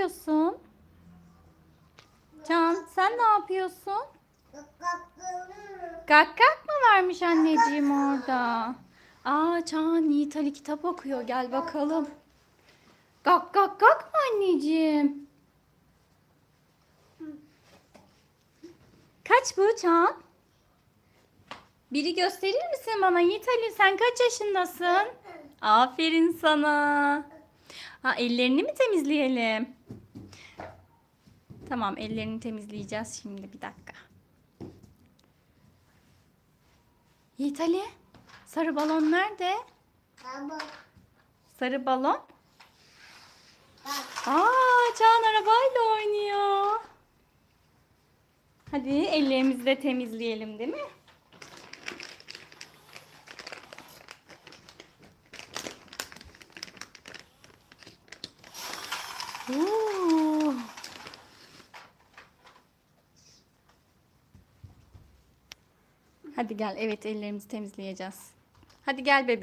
yapıyorsun? Can sen ne yapıyorsun? Gak gak mı varmış anneciğim orada? Aa Can Yiğit kitap okuyor. Gel bakalım. Gak gak gak mı anneciğim? Kaç bu Can? Biri gösterir misin bana Yiğit sen kaç yaşındasın? Aferin sana. Ha ellerini mi temizleyelim? Tamam ellerini temizleyeceğiz şimdi bir dakika. Yiğit Ali sarı balon nerede? Sarı balon. Aa Can arabayla oynuyor. Hadi ellerimizi de temizleyelim değil mi? Hadi gel. Evet ellerimizi temizleyeceğiz. Hadi gel bebeğim.